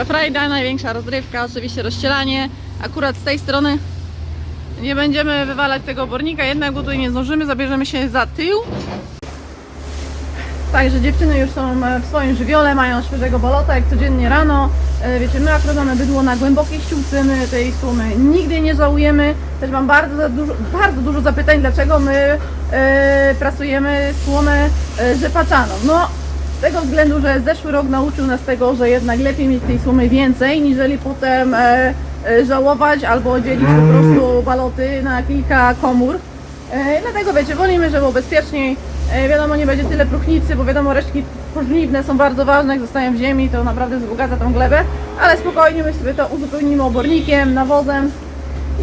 Największa frajda, największa rozrywka, oczywiście rozścielanie. Akurat z tej strony nie będziemy wywalać tego obornika, jednak tutaj nie zdążymy, zabierzemy się za tył. Także dziewczyny już są e, w swoim żywiole, mają świeżego bolota jak codziennie rano. E, Wiecie, my akurat mamy bydło na głębokiej ściółce, my tej słomy nigdy nie żałujemy. Też mam bardzo dużo, bardzo dużo zapytań, dlaczego my e, prasujemy słomę e, rzepaczaną. No, z tego względu, że zeszły rok nauczył nas tego, że jednak lepiej mieć tej słomy więcej, niżeli potem e, e, żałować albo dzielić po prostu baloty na kilka komór. E, dlatego wiecie, wolimy, żeby było bezpieczniej. E, wiadomo, nie będzie tyle próchnicy, bo wiadomo, resztki pożniwne są bardzo ważne, jak zostają w ziemi, to naprawdę wzbogaca tą glebę, ale spokojnie my sobie to uzupełnimy obornikiem, nawozem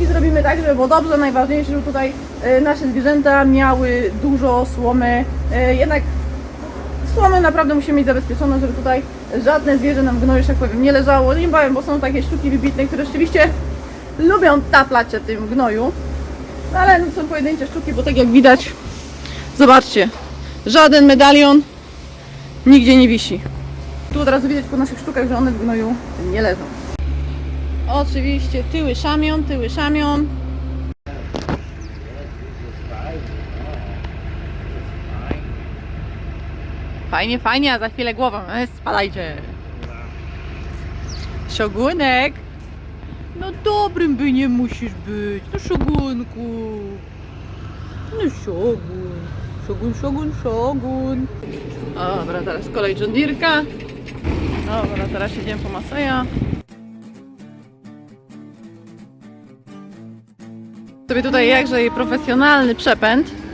i zrobimy tak, żeby było dobrze. Najważniejsze, żeby tutaj e, nasze zwierzęta miały dużo słomy. E, jednak słomy naprawdę musimy mieć zabezpieczone, żeby tutaj żadne zwierzę nam gnoju, że tak powiem, nie leżało. Nie bałem, bo są takie sztuki wybitne, które rzeczywiście lubią taplać się tym gnoju. No ale są pojedyncze sztuki, bo tak jak widać, zobaczcie, żaden medalion nigdzie nie wisi. Tu od razu widać po naszych sztukach, że one w gnoju nie leżą. Oczywiście tyły szamion, tyły szamion. Fajnie, fajnie, a za chwilę głową. E, spadajcie. Szogunek. No dobrym by nie musisz być. No szogunku. No szogun. Szogun, szogun, szogun. Dobra, teraz kolej John. Dobra, teraz idziemy po Maseja. Sobie tutaj jakże profesjonalny przepęd.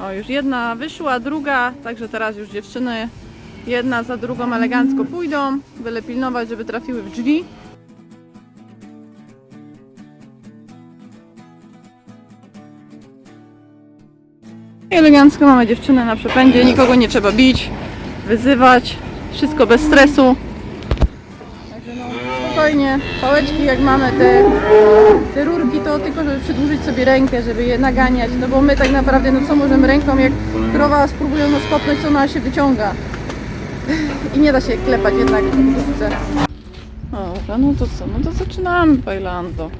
O, już jedna wyszła, druga, także teraz już dziewczyny jedna za drugą elegancko pójdą. Byle pilnować, żeby trafiły w drzwi. Elegancko mamy dziewczynę na przepędzie, nikogo nie trzeba bić, wyzywać, wszystko bez stresu. Także no, spokojnie, pałeczki jak mamy te, te rurki, to tylko żeby przedłużyć sobie rękę, żeby je naganiać, no bo my tak naprawdę, no co możemy ręką, jak krowa spróbują nas kopnąć, to ona się wyciąga. I nie da się klepać jednak w dupce. Dobra, no to co, no to zaczynamy bailando.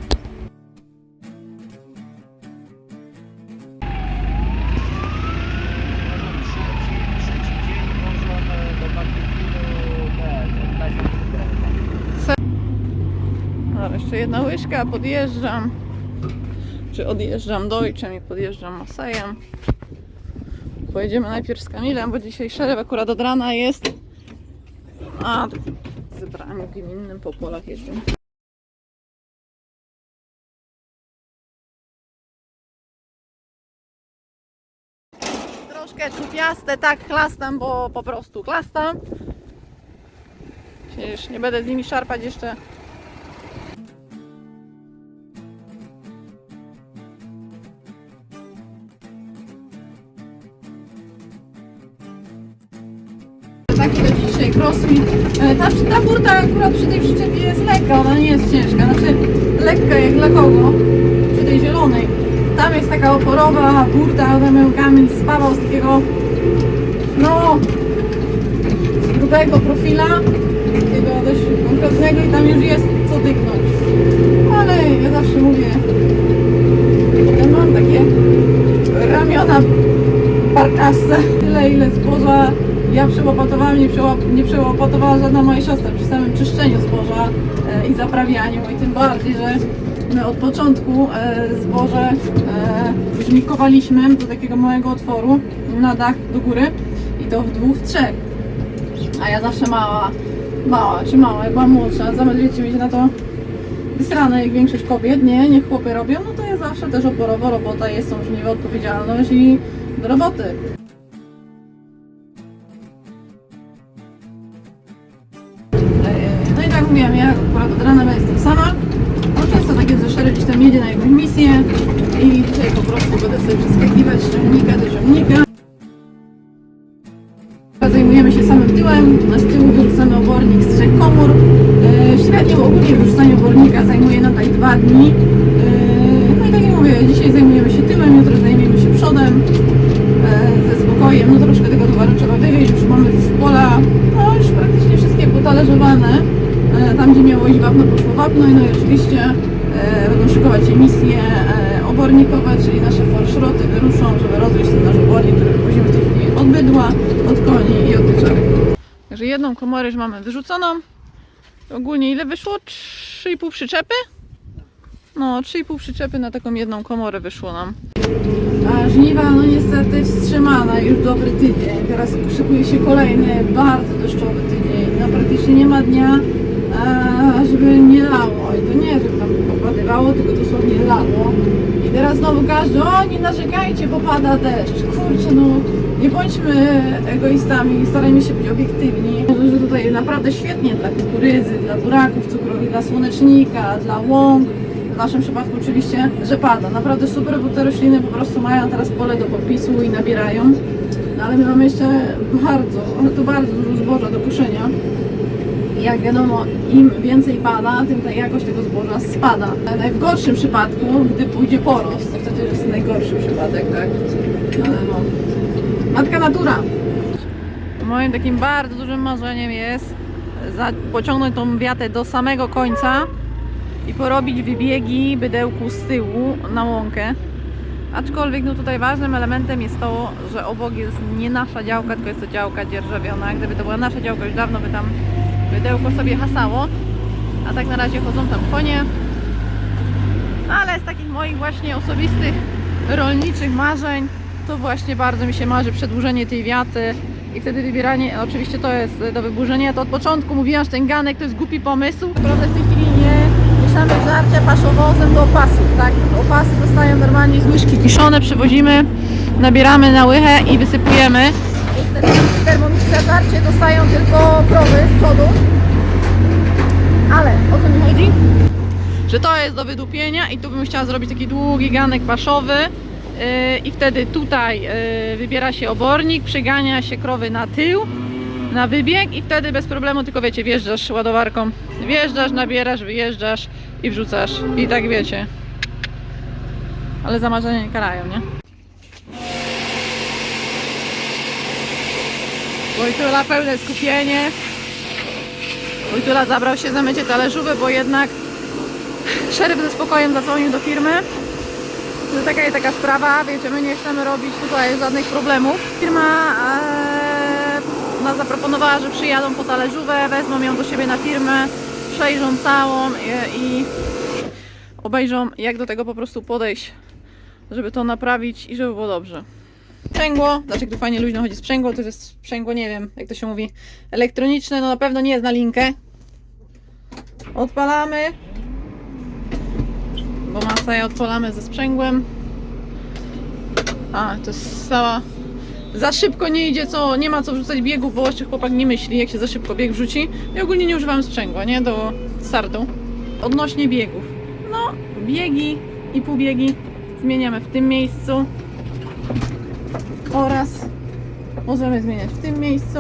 Jedna łyżka, podjeżdżam. Czy odjeżdżam dojczem i podjeżdżam Masejem. Pojedziemy najpierw z Kamilem, bo dzisiaj szereg akurat od rana jest. A, w zebraniu gminnym po polach jeżdżą. Troszkę czupiaste, tak chlastam, bo po prostu chlastam. Przecież nie będę z nimi szarpać jeszcze E, Ta, ta burta akurat przy tej przyczepie jest lekka, ona nie jest ciężka, znaczy lekka jak dla kogo, przy tej zielonej. Tam jest taka oporowa burta, one mają kamień spawał z takiego, no, z grubego profila, takiego dość konkretnego i tam już jest co dyknąć. Ale ja zawsze mówię, ja mam takie ramiona barkaste, tyle ile zboża ja przełopatowałam, nie, przełop, nie przełopatowała żadna moja siostra przy samym czyszczeniu zboża e, i zaprawianiu i tym bardziej, że my od początku e, zboże e, żmikowaliśmy do takiego małego otworu na dach do góry i to w dwóch, trzech. A ja zawsze mała, mała czy mała, jak byłam młodsza, wiecie, mieć na to wysrane jak większość kobiet, nie, niech chłopy robią, no to ja zawsze też oporowo robota jest, są żniwo, odpowiedzialność i do roboty. akurat od rana, jestem sama. No często tak jest, że gdzieś tam jedzie na jakąś misję i dzisiaj po prostu będę sobie przeskakiwać z ciągnika do ciągnika. Zajmujemy się samym tyłem, z tyłu wyrzucamy obornik z trzech komór. E, średnio ogólnie wyrzucanie obornika zajmuje nam tak dwa dni. E, no i tak jak mówię, dzisiaj zajmujemy się tyłem, jutro zajmiemy się przodem e, ze spokojem. No troszkę tego towaru trzeba wywieźć, już mamy w pola, no już praktycznie wszystkie potalerzowane. E, Tam, gdzie miało iść wapno, poszło wapno i no i oczywiście e, będą szykować emisje obornikowe, czyli nasze forszroty wyruszą, żeby rozwieźć ten nasz obornik, który wywozimy w tej chwili od bydła, od koni i od pieczarek. Także jedną komorę już mamy wyrzuconą. Ogólnie ile wyszło? 3,5 przyczepy? No, 3,5 przyczepy na taką jedną komorę wyszło nam. A żniwa, no niestety wstrzymana już dobry tydzień. Teraz szykuje się kolejny bardzo deszczowy tydzień. No praktycznie nie ma dnia, żeby nie lało. I to nie, żeby tam popadywało, tylko dosłownie lało. I teraz znowu każdy, o nie narzekajcie, bo pada deszcz. Kurczę, no nie bądźmy egoistami, starajmy się być obiektywni. Że tutaj naprawdę świetnie dla kukurydzy, dla buraków cukrowych, dla słonecznika, dla łąk. W naszym przypadku oczywiście, że pada. Naprawdę super, bo te rośliny po prostu mają teraz pole do popisu i nabierają. No ale my mamy jeszcze bardzo, ale to bardzo dużo zboża do koszenia. Jak wiadomo, im więcej pada, tym ta jakość tego zboża spada. W gorszym przypadku, gdy pójdzie porost, to wtedy jest najgorszy przypadek, tak? Ale no. Matka natura. Moim takim bardzo dużym marzeniem jest pociągnąć tą wiatę do samego końca i porobić wybiegi bydełku z tyłu na łąkę. Aczkolwiek no tutaj ważnym elementem jest to, że obok jest nie nasza działka, tylko jest to działka dzierżawiona. Gdyby to była nasza działka, już dawno by tam bydełko sobie hasało. A tak na razie chodzą tam konie. Ale z takich moich właśnie osobistych rolniczych marzeń to właśnie bardzo mi się marzy przedłużenie tej wiaty i wtedy wybieranie, oczywiście to jest do wyburzenia, to od początku mówiłam, że ten ganek to jest głupi pomysł. Naprawdę w tej chwili nie mieszamy żarcia paszowozem do opasów, tak? Opasy dostają normalnie z łyżki kiszone, przywozimy, nabieramy na łychę i wysypujemy. Termomixa żarcie dostają tylko krowy z przodu. Ale o co mi chodzi? że to jest do wydupienia i tu bym chciała zrobić taki długi ganek paszowy yy, i wtedy tutaj yy, wybiera się obornik, przygania się krowy na tył, na wybieg i wtedy bez problemu tylko wiecie, wjeżdżasz ładowarką, wjeżdżasz, nabierasz, wyjeżdżasz i wrzucasz i tak wiecie. Ale za marzenia nie karają, nie? Wojtula pełne skupienie. Wojtula zabrał się za mycie talerzówy, bo jednak Szeryf ze spokojem zadzwonił do firmy. Że taka i taka sprawa, wiecie, my nie chcemy robić tutaj żadnych problemów. Firma e, nas zaproponowała, że przyjadą po talerzówę, wezmą ją do siebie na firmę, przejrzą całą i, i obejrzą, jak do tego po prostu podejść, żeby to naprawić i żeby było dobrze. Sprzęgło, dlaczego tu fajnie luźno chodzi sprzęgło, to jest sprzęgło, nie wiem, jak to się mówi, elektroniczne, no na pewno nie jest na linkę. Odpalamy, bo masę odpalamy ze sprzęgłem. A, to jest cała... Za szybko nie idzie, co, nie ma co wrzucać biegu, bo jeszcze chłopak nie myśli, jak się za szybko bieg wrzuci. I ogólnie nie używam sprzęgła, nie, do startu. Odnośnie biegów. No, biegi i półbiegi zmieniamy w tym miejscu. Oraz możemy zmieniać w tym miejscu.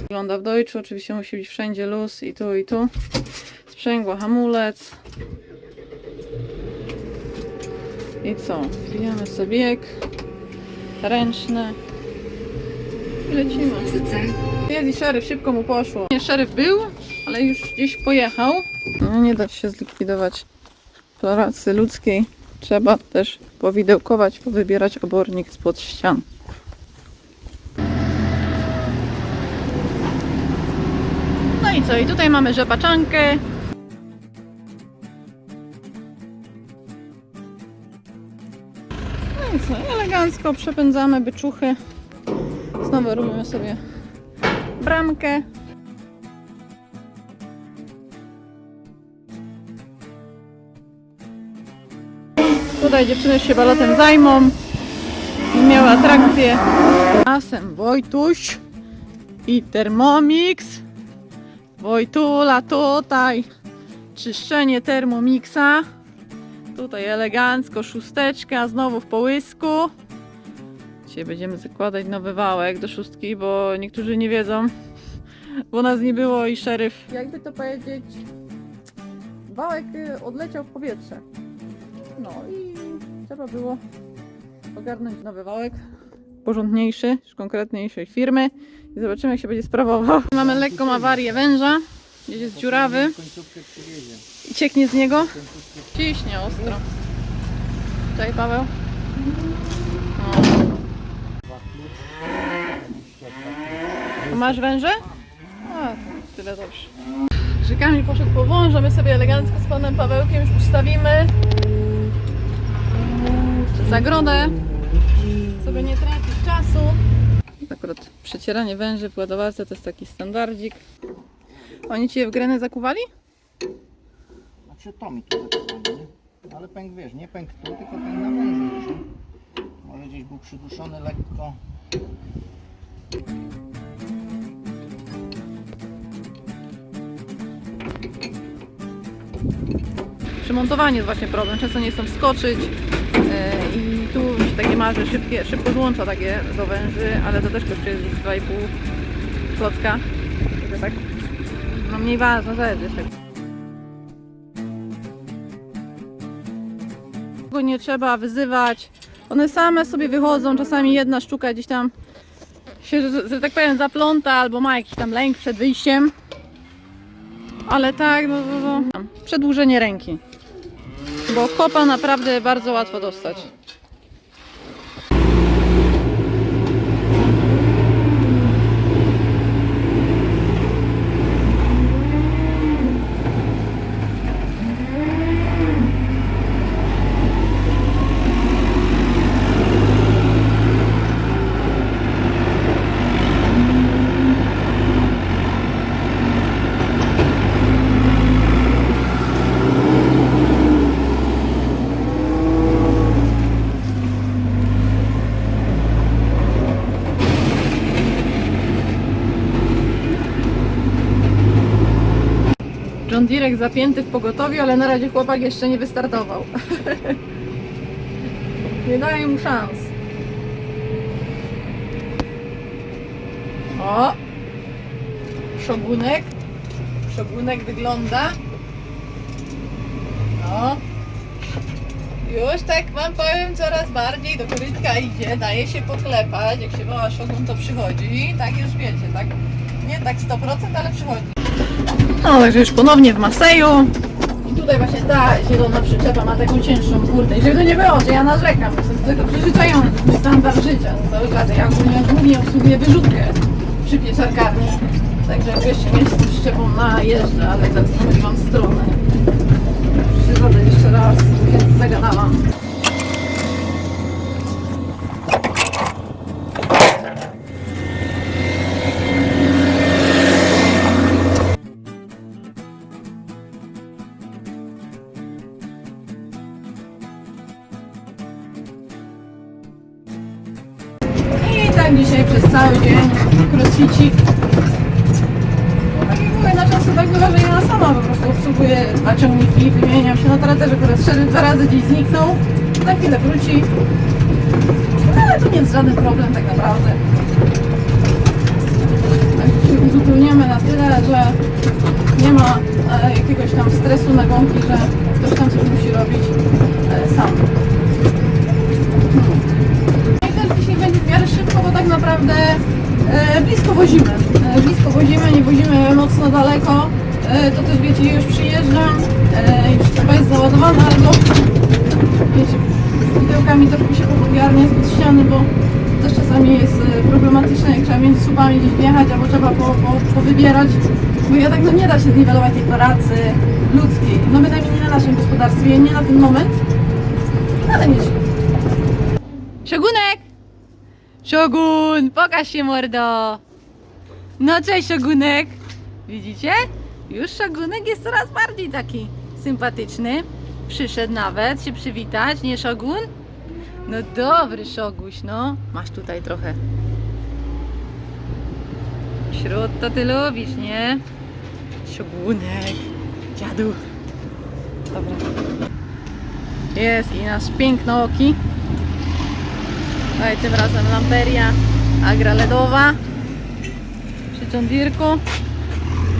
Wygląda w Deutschu, oczywiście musi być wszędzie luz i tu i tu. Sprzęgło, hamulec, I co? Wbijamy sobie bieg ręczny i lecimy. Jest i szeryf, szybko mu poszło. Nie, szeryf był, ale już gdzieś pojechał. No, nie da się zlikwidować pracy ludzkiej. Trzeba też powidełkować, powybierać obornik spod ścian. No i co? I tutaj mamy rzepaczankę. No i co? Elegancko przepędzamy byczuchy. Znowu robimy sobie bramkę. Tutaj dziewczyny się balotem zajmą. Miały atrakcję. Czasem Wojtuś i Thermomix. Wojtula tutaj. Czyszczenie Thermomixa. Tutaj elegancko, szósteczka, znowu w połysku. Dzisiaj będziemy zakładać nowy wałek do szóstki, bo niektórzy nie wiedzą, bo nas nie było i szeryf. Jakby to powiedzieć, wałek y, odleciał w powietrze. No i trzeba było ogarnąć nowy wałek. porządniejszy, już konkretniejszej firmy i zobaczymy jak się będzie sprawował. Mamy lekką awarię węża, gdzieś jest dziurawy i cieknie z niego. Ciśnie ostro. Tutaj Paweł. O. A Masz węże? A, tyle dobrze. Rzekami poszedł po wąża, my sobie elegancko z panem Pawełkiem już ustawimy zagrodę, żeby nie tracić czasu. Akurat przecieranie węży w ładowarce to jest taki standardzik. Oni ci je w grenę zakuwali? Znaczy to mi tu zaczęło, nie? Ale pęk wiesz, nie pęk tu, tylko pęk na wężu? Może gdzieś był przyduszony lekko. Przy montowaniu jest właśnie problem. Często nie chcą wskoczyć marzy szybkie, szybko złącza takie do węży, ale to też kosztuje gdzieś 2,5 klocka. Tak, no mniej ważna rzecz jest. tak. Nie trzeba wyzywać. One same sobie wychodzą, czasami jedna sztuka gdzieś tam się, że tak powiem, zapląta albo ma jakiś tam lęk przed wyjściem. Ale tak, no, no, no. Przedłużenie ręki. Bo kopa naprawdę bardzo łatwo dostać. Direk zapięty w pogotowiu, ale na razie chłopak jeszcze nie wystartował. nie daję mu szans. O! Szogunek. Szogunek wygląda. No. Już tak wam powiem coraz bardziej do korytka idzie, daje się poklepać. Jak się woła szogun, to przychodzi. Tak już wiecie, tak? Nie tak 100%, ale przychodzi. No, także już ponownie w Maseju. I tutaj właśnie ta zielona przyczepa ma taką cięższą burtę. I żeby to nie było, że ja narzekam, jestem do tego przyzwyczajony, to jest standard życia. Cały czas ja ogólnie, głównie obsługuję wyrzutkę przy pieczarkarni. Także wreszcie mnie z tą przyczepą najeżdża, ale za to mam stronę. Przychodzę jeszcze raz, więc zagadałam. Chwilę wróci. No, ale to nie jest żaden problem tak naprawdę. Tak się uzupełniamy na tyle, że nie ma e, jakiegoś tam stresu na gąki, że ktoś tam coś musi robić e, sam. I też dzisiaj będzie w miarę szybko, bo tak naprawdę e, blisko wozimy. Blisko wozimy, nie wozimy mocno daleko. To też wiecie, już przyjeżdżam, już chyba jest załadowana, albo wiecie, z pudełkami troszkę się popogarnia spod ściany, bo też czasami jest e, problematyczne, jak trzeba między słupami gdzieś wjechać, albo trzeba po, po, powybierać. Bo ja tak no nie da się zniwelować tej pracy ludzkiej. No bynajmniej nie na naszym gospodarstwie, nie na ten moment, ale nie Szogunek! Szogun! Pokaż się mordo! No cześć Szogunek! Widzicie? Już Szogunek jest coraz bardziej taki sympatyczny. Przyszedł nawet się przywitać, nie Szogun? No dobry Szoguś, no. Masz tutaj trochę. Śród to ty lubisz, nie? Szogunek. Dziadu. Dobra. Jest i nasz pięknooki. No i tym razem lamperia agra LEDowa przy John.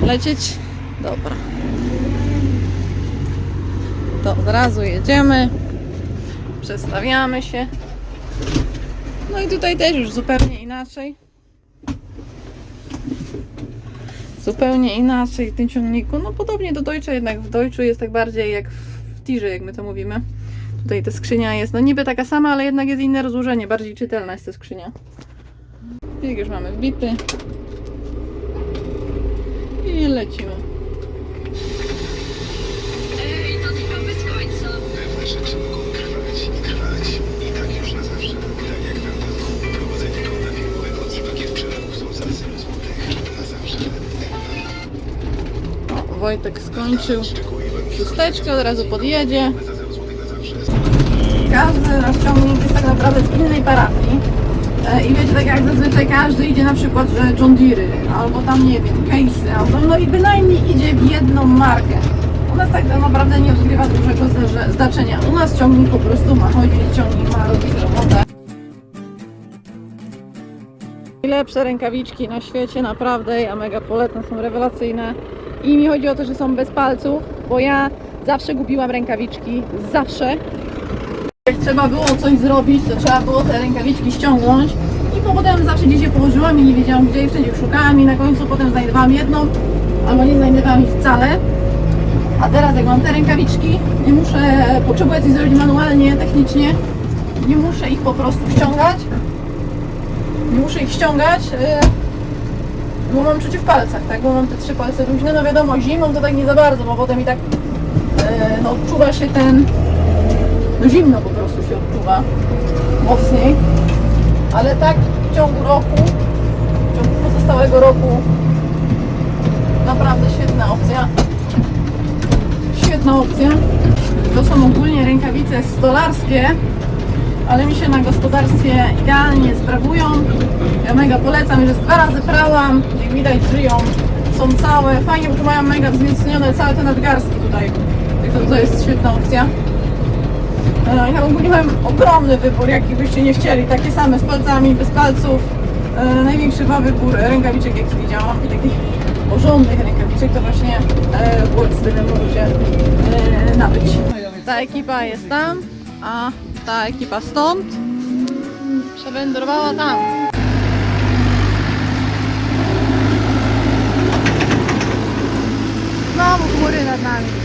Lecieć? Dobra. To od razu jedziemy. Przestawiamy się. No i tutaj też już zupełnie inaczej. Zupełnie inaczej w tym ciągniku. No podobnie do Deutsche, jednak w Deutschu jest tak bardziej jak w tirze, jak my to mówimy. Tutaj ta skrzynia jest, no niby taka sama, ale jednak jest inne rozłożenie, bardziej czytelna jest ta skrzynia. Bieg już mamy wbity. I lecimy. Wojtek skończył szósteczkę, od razu podjedzie. za 0 złotych na zawsze. Każdy nasz ciągnik jest tak naprawdę z innej parafii. E, I wiecie, tak jak zazwyczaj każdy idzie na przykład, że John Deere, albo tam nie wiem, Case'y, albo no i bynajmniej idzie w jedną markę. U nas tak naprawdę nie odgrywa dużego znaczenia. U nas ciągnik po prostu ma chodzić, ciągnik ma robić robotę. Najlepsze rękawiczki na świecie, naprawdę, ja mega polecam, są rewelacyjne. I mi chodzi o to, że są bez palców, bo ja zawsze gubiłam rękawiczki, zawsze. Jak trzeba było coś zrobić, to trzeba było te rękawiczki ściągnąć i potem zawsze gdzieś je położyłam i nie wiedziałam gdzie i wszędzie szukałam i na końcu potem znajdowałam jedną albo nie znajdowałam ich wcale. A teraz jak mam te rękawiczki, nie muszę, potrzebuję coś zrobić manualnie, technicznie, nie muszę ich po prostu ściągać. Nie muszę ich ściągać, yy, bo mam czucie w palcach, tak, bo mam te trzy palce luźne, no wiadomo, zimą to tak nie za bardzo, bo potem i tak yy, no, odczuwa się ten no zimno po prostu się odczuwa mocniej, ale tak w ciągu roku, w ciągu pozostałego roku naprawdę świetna opcja. Świetna opcja. To są ogólnie rękawice stolarskie, ale mi się na gospodarstwie idealnie sprawują. Ja mega polecam, już dwa razy prałam, widać żyją, są całe, fajnie, bo tu mają mega wzmocnione całe te nadgarstki tutaj. Także to jest świetna opcja. E, Ja ogólnie mam ogromny wybór, jaki byście nie chcieli. Takie same z palcami, bez palców. E, Największy chyba wybór rękawiczek, jaki widziałam. I takich porządnych rękawiczek to właśnie e, Wordstyle możecie e, nabyć. Ta ekipa jest tam, a ta ekipa stąd przewędrowała tam. знову хмури над нами.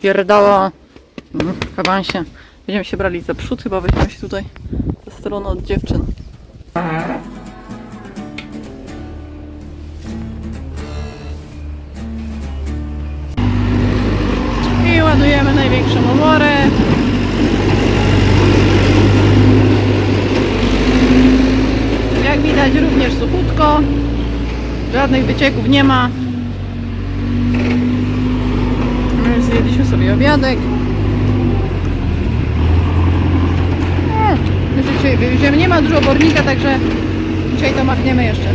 Bobek, pierdala. Mm, Chyba się. Będziemy się brali za przód, chyba weźmiemy się tutaj za stronę od dziewczyn. I ładujemy największą omorę. Jak widać również suchutko. Żadnych wycieków nie ma. My Zjedliśmy sobie obiadek. My dzisiaj wywieziemy. Nie ma dużo obornika, także dzisiaj to machniemy jeszcze.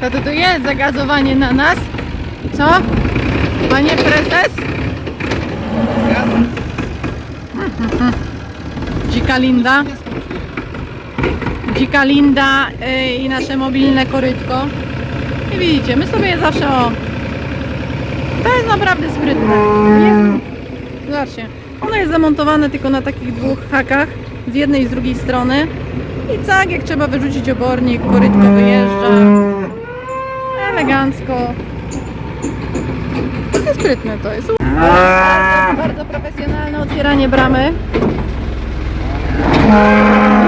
To to, to jest zagazowanie na nas? Co? Panie prezes? Dzika Linda. Dzika Linda y, i nasze mobilne korytko. I widzicie, my sobie zawsze o... To jest naprawdę sprytne. Jest... Zobaczcie, ono jest zamontowane tylko na takich dwóch hakach, z jednej i z drugiej strony. I tak, jak trzeba wyrzucić obornik, korytko wyjeżdża. Elegancko. Takie sprytne to jest. Bardzo, bardzo profesjonalne otwieranie bramy.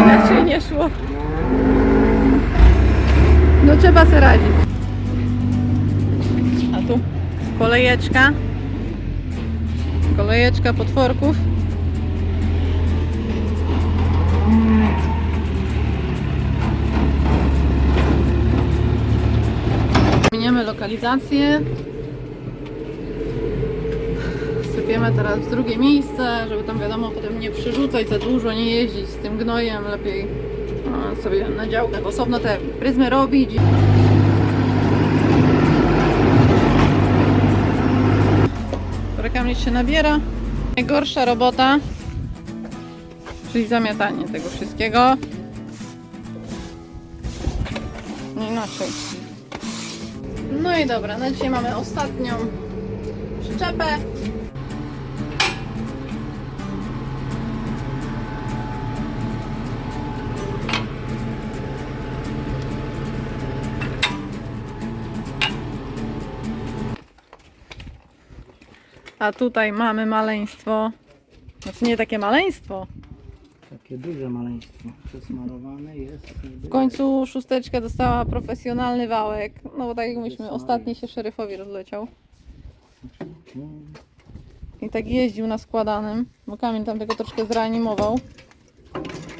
Inaczej nie szło. No trzeba sobie radzić. Kolejeczka. Kolejeczka potworków. Zmieniamy lokalizację. Sypiemy teraz w drugie miejsce, żeby tam wiadomo potem nie przerzucać za dużo, nie jeździć z tym gnojem. Lepiej e, sobie na działkach osobno te pryzmy robić. Rekamień się nabiera. Najgorsza robota, czyli zamiatanie tego wszystkiego. Nie inaczej. No i dobra, na dzisiaj mamy ostatnią przyczepę. A tutaj mamy maleństwo. Znaczy nie takie maleństwo. Takie duże maleństwo. Przesmarowane jest. W końcu szósteczka dostała profesjonalny wałek. No bo tak jak mówiliśmy, ostatni się szeryfowi rozleciał. I tak jeździł na składanym, bo Kamil tam tego troszkę zreanimował.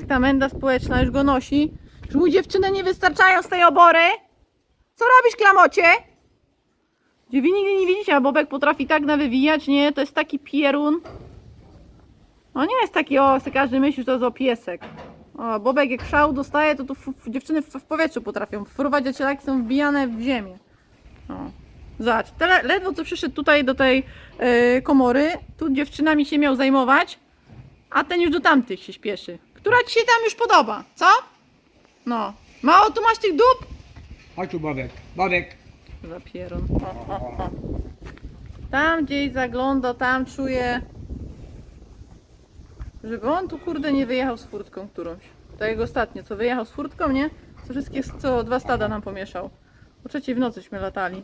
Ta menda społeczna już go nosi. Czy mu dziewczyny nie wystarczają z tej obory? Co robisz, klamocie? Gdzie wy nigdy nie widzicie, a Bobek potrafi tak nawywijać, nie? To jest taki pierun. No nie jest taki, o, każdy myśli, że to jest o piesek. O, Bobek jak szał dostaje, to tu dziewczyny w, w powietrzu potrafią fruwać, a cielaki są wbijane w ziemię. O. Zobacz, ledwo co przyszedł tutaj do tej e, komory, tu dziewczynami się miał zajmować, a ten już do tamtych się śpieszy. Która ci się tam już podoba, co? No. Mało tu masz tych dup? Chodź tu, Bobek. Bobek. Za pierun. O, o, o. Tam gdzieś zagląda, tam czuje. Żeby on tu kurde nie wyjechał z furtką którąś. Tak jak ostatnio, co wyjechał z furtką, nie? Co wszystkie, co dwa stada nam pomieszał. O trzeciej w nocyśmy latali.